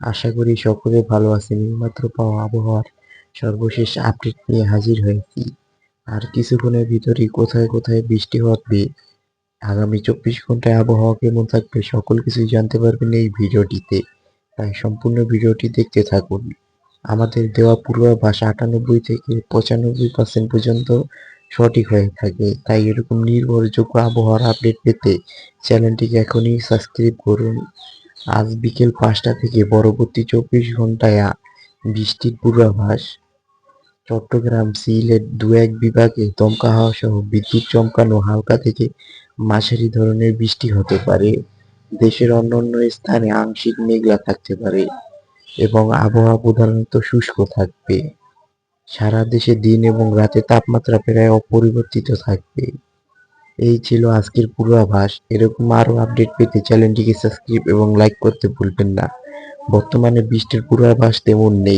আশা করি সকলে ভালো আছেন। এইমাত্র পাওয়া আবহাওয়ার সর্বশেষ আপডেট নিয়ে হাজির হয়েছি। আর কিছুক্ষণের ভিতরেই কোথায় কোথায় বৃষ্টি হবে, আগামী চব্বিশ ঘন্টায় আবহাওয়া কেমন থাকবে, সকল কিছুই জানতে পারবেন এই ভিডিওটিতে। তাই সম্পূর্ণ ভিডিওটি দেখতে থাকুন। আমাদের দেওয়া পূর্বাভাস আটানব্বই থেকে পঁচানব্বই পার্সেন্ট পর্যন্ত সঠিক হয়ে থাকে। তাই এরকম নির্ভরযোগ্য আবহাওয়ার আপডেট পেতে চ্যানেলটিকে এখনই সাবস্ক্রাইব করুন। আজ বিকেল পাঁচটা থেকে পরবর্তী চব্বিশ ঘন্টায় বৃষ্টির পূর্বাভাস। চট্টগ্রাম সিলেট দু এক বিভাগে দমকা হাওয়া সহ বিদ্যুৎ চমকানো হালকা থেকে মাঝারি ধরনের বৃষ্টি হতে পারে। দেশের অন্যান্য স্থানে আংশিক মেঘলা থাকতে পারে এবং আবহাওয়া প্রধানত শুষ্ক থাকবে। সারা দেশে দিন এবং রাতে তাপমাত্রা প্রায় অপরিবর্তিত থাকবে। এই ছিল আজকের পূর্বাভাস এরকম আরও আপডেট পেতে চ্যানেলটিকে সাবস্ক্রাইব এবং লাইক করতে ভুলবেন না। বর্তমানে বৃষ্টির পূর্বাভাস তেমন নেই।